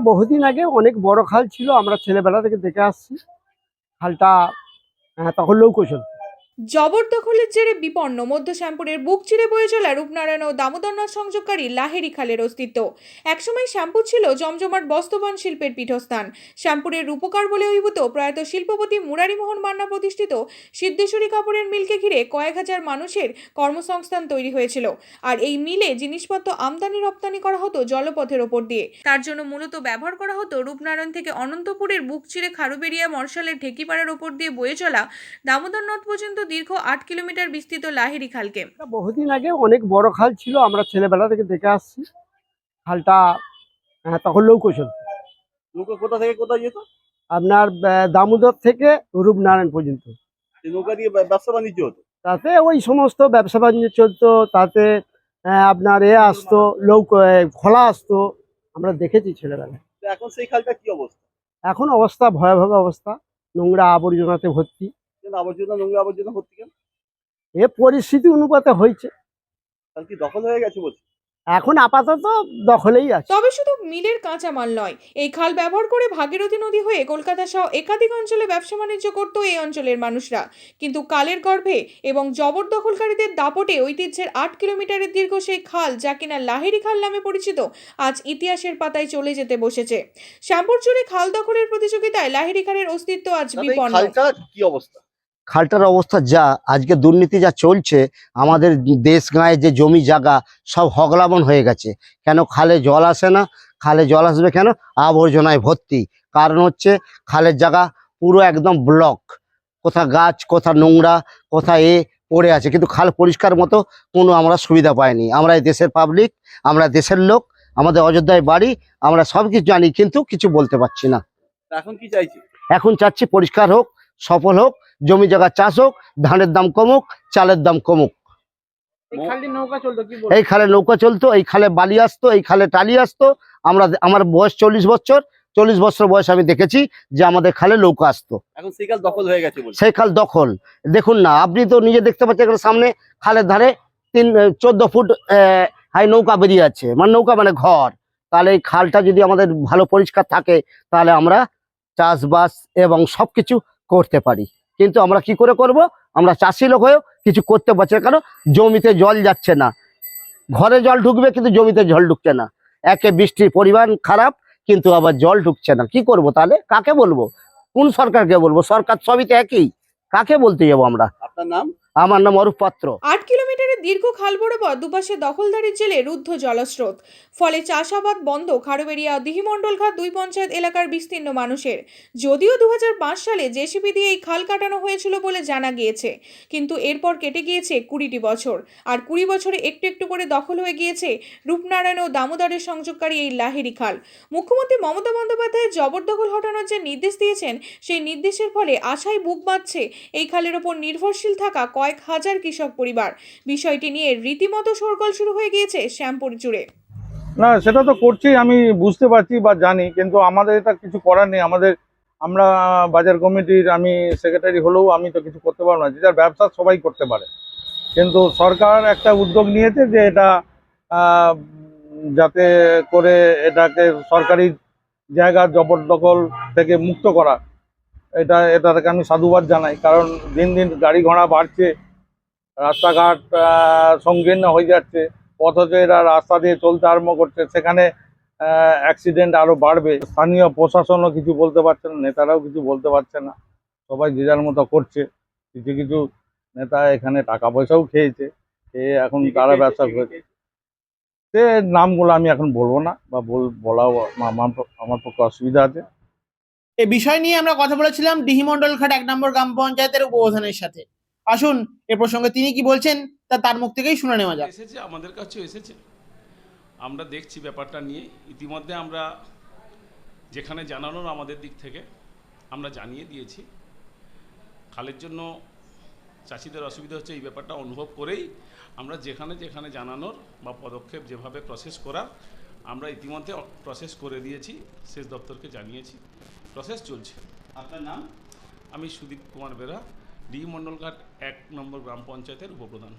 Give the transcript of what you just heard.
বহুদিন আগে অনেক বড় খাল ছিল আমরা ছেলেবেলা থেকে দেখে আসছি। খালটা আহ, তখন লৌকো ছিল জবরদখলের জেরে বিপন্ন মধ্য শ্যামপুরের বুক চিরে বয়ে চলা রূপনারায়ণ ও দামোদর দামোদরনাথ সংযোগকারী লাহেরি খালের অস্তিত্ব। একসময় শ্যামপুর ছিল জমজমাট বস্তবান শিল্পের পীঠস্থান। শ্যামপুরের রূপকার বলে অভিভূত প্রয়াত শিল্পপতি মুরারিমোহন মান্না প্রতিষ্ঠিত সিদ্ধেশ্বরী কাপড়ের মিলকে ঘিরে কয়েক হাজার মানুষের কর্মসংস্থান তৈরি হয়েছিল। আর এই মিলে জিনিসপত্র আমদানি রপ্তানি করা হতো জলপথের ওপর দিয়ে। তার জন্য মূলত ব্যবহার করা হতো রূপনারায়ণ থেকে অনন্তপুরের বুক চিরে খারুবেরিয়া মর্শালের ঢেকিপাড়ার ওপর দিয়ে বয়ে চলা দামোদর নদ পর্যন্ত দীর্ঘ আট কিলোমিটার বিস্তৃত লাহেরি খালকে। বহুদিন আগে অনেক বড় খাল ছিল আমরা ছেলেবেলা থেকে দেখে আসছি। খালটা আহ, তখন লৌকো ছিল নৌকা কোথা থেকে কোথায় যেত? আপনার দামোদর থেকে রূপনারায়ণ পর্যন্ত। নৌকা দিয়ে ব্যবসা বাণিজ্য হতো? তাতে ওই সমস্ত ব্যবসা বাণিজ্য চলতো তাতে আহ, আপনার এ আসতো লৌকো খোলা আসতো আমরা দেখেছি ছেলেবেলায়। তো এখন সেই খালটা কি অবস্থা? এখন অবস্থা ভয়াবহ অবস্থা নোংরা আবর্জনাতে ভর্তি। আবর্জনা নোংরা আবর্জনা ভর্তি কেন? এ পরিস্থিতি অনুপাতে হয়েছে। কি দখল হয়ে গেছে বলছি এখন আপাতত দখলেই আছে। তবে শুধু মিলের কাঁচামাল নয় এই খাল ব্যবহার করে ভাগীরথী নদী হয়ে কলকাতা সহ একাধিক অঞ্চলে ব্যবসা বাণিজ্য করত এই অঞ্চলের মানুষরা। কিন্তু কালের গর্ভে এবং জবরদখলকারীদের দাপটে ঐতিহ্যের আট কিলোমিটারের দীর্ঘ সেই খাল যা কিনা লাহেরি খাল নামে পরিচিত আজ ইতিহাসের পাতায় চলে যেতে বসেছে। শ্যামপুর জুড়ে খাল দখলের প্রতিযোগিতায় লাহেরি খালের অস্তিত্ব আজ বিপন্ন। কি অবস্থা? খালটার অবস্থা যা আজকে দুর্নীতি যা চলছে আমাদের দেশ গাঁয়ে যে জমি জায়গা সব হগলাবন হয়ে গেছে। কেন খালে জল আসে না? খালে জল আসবে কেন? আবর্জনায় ভর্তি। কারণ হচ্ছে খালের জায়গা পুরো একদম ব্লক। কোথা গাছ কোথা নোংরা কোথা এ পড়ে আছে। কিন্তু খাল পরিষ্কার মতো কোনো আমরা সুবিধা পাইনি। আমরা এই দেশের পাবলিক আমরা দেশের লোক আমাদের অযোধ্যায় বাড়ি আমরা সব কিছু জানি কিন্তু কিছু বলতে পারছি না। এখন কি চাইছি? এখন চাচ্ছি পরিষ্কার হোক সফল হোক জমি জায়গা চাষ হোক ধানের দাম কমুক চালের দাম কমুক। এই খালে নৌকা চলতো এই খালে বালি আসতো এই খালে টালি আসতো। আমরা আমার বয়স চল্লিশ বছর চল্লিশ বছর বয়স আমি দেখেছি যে আমাদের খালে নৌকা আসতো। সেই খাল দখল হয়ে গেছে সেই খাল দখল। দেখুন না আপনি তো নিজে দেখতে পাচ্ছেন এখানে সামনে খালের ধারে তিন চোদ্দ ফুট আহ, হাই নৌকা বেরিয়ে আছে। মানে নৌকা মানে ঘর। তাহলে এই খালটা যদি আমাদের ভালো পরিষ্কার থাকে তাহলে আমরা চাষবাস এবং সবকিছু করতে পারি। কিন্তু আমরা কি করে করব? আমরা চাষি লোক হয়েও কিছু করতে পারছি না কারণ জমিতে জল যাচ্ছে না। ঘরে জল ঢুকবে কিন্তু জমিতে জল ঢুকছে না। একে বৃষ্টির পরিমাণ খারাপ কিন্তু আবার জল ঢুকছে না। কি করব তাহলে? কাকে বলব? কোন সরকারকে বলব? সরকার সবই তো একই। কাকে বলতে যাব আমরা? আপনার নাম? আমার নাম অরূপ পাত্র। আট কিলোমিটারের দীর্ঘ খাল বরাবর দুপাশে দখলদারির জেলে রুদ্ধ জলস্রোত। ফলে চাষাবাদ বন্ধ খারুবেরিয়া দিহিমণ্ডল ঘাট দুই পঞ্চায়েত এলাকার বিস্তীর্ণ মানুষের। যদিও দু হাজার পাঁচ সালে জেসিবি দিয়ে এই খাল কাটানো হয়েছিল বলে জানা গিয়েছে, কিন্তু এরপর কেটে গিয়েছে কুড়িটি বছর। আর কুড়ি বছরে একটু একটু করে দখল হয়ে গিয়েছে রূপনারায়ণ ও দামোদরের সংযোগকারী এই লাহেরি খাল। মুখ্যমন্ত্রী মমতা বন্দ্যোপাধ্যায় জবরদখল হটানোর যে নির্দেশ দিয়েছেন, সেই নির্দেশের ফলে আশায় বুক বাঁধছে এই খালের ওপর নির্ভরশীল থাকা কয়েক হাজার কৃষক পরিবার। বিষয়টি নিয়ে রীতিমতো সরগোল শুরু হয়ে গিয়েছে শ্যামপুর জুড়ে। না, সেটা তো করছি, আমি বুঝতে পারছি বা জানি, কিন্তু আমাদের এটা কিছু করার নেই। আমাদের, আমরা বাজার কমিটির, আমি সেক্রেটারি হলেও আমি তো কিছু করতে পারব না, যে যার ব্যবসা সবাই করতে পারে। কিন্তু সরকার একটা উদ্যোগ নিয়েছে যে এটা যাতে করে এটাকে সরকারি জায়গা জবরদখল থেকে মুক্ত করা। এটা, এটাকে আমি সাধুবাদ জানাই, কারণ দিন দিন গাড়ি ঘোড়া বাড়ছে রাস্তাঘাট আহ, সংকীর্ণ হয়ে যাচ্ছে। অথচ এরা রাস্তা দিয়ে চলতে আরম্ভ করছে। সেখানে অ্যাক্সিডেন্ট আরও বাড়বে। স্থানীয় প্রশাসনও কিছু বলতে পারছে না নেতারাও কিছু বলতে পারছে না। সবাই যে যার মতো করছে। কিছু কিছু নেতা এখানে টাকা পয়সাও খেয়েছে। খেয়ে এখন তারা ব্যবসা করেছে সে নামগুলো আমি এখন বলব না বা বল- বলাও আমার আমার পক্ষে অসুবিধা আছে। এ বিষয় নিয়ে আমরা কথা বলেছিলাম ডিহিমন্ডল ঘাট এক নম্বর গ্রাম পঞ্চায়েতের উপপ্রধানের সাথে। আসুন, এ প্রসঙ্গে তিনি কি বলছেন, তা তার মুখ থেকেই শুনে নেওয়া যাক। এসেছে, আমাদের কাছেও এসেছে। আমরা দেখছি ব্যাপারটা নিয়ে। ইতিমধ্যে আমরা যেখানে জানানোর আমাদের দিক থেকে, আমরা জানিয়ে দিয়েছি। খালের জন্য চাষিদের অসুবিধা হচ্ছে, এই ব্যাপারটা অনুভব করেই আমরা যেখানে যেখানে জানানোর বা পদক্ষেপ যেভাবে প্রসেস করার, আমরা ইতিমধ্যে প্রসেস করে দিয়েছি, সেচ দপ্তরকে জানিয়েছি। প্রসেস চলছে। আপনার নাম? আমি সুদীপ কুমার বেরা। ডি মণ্ডলঘাট এক নম্বর গ্রাম পঞ্চায়েতের উপপ্রধান।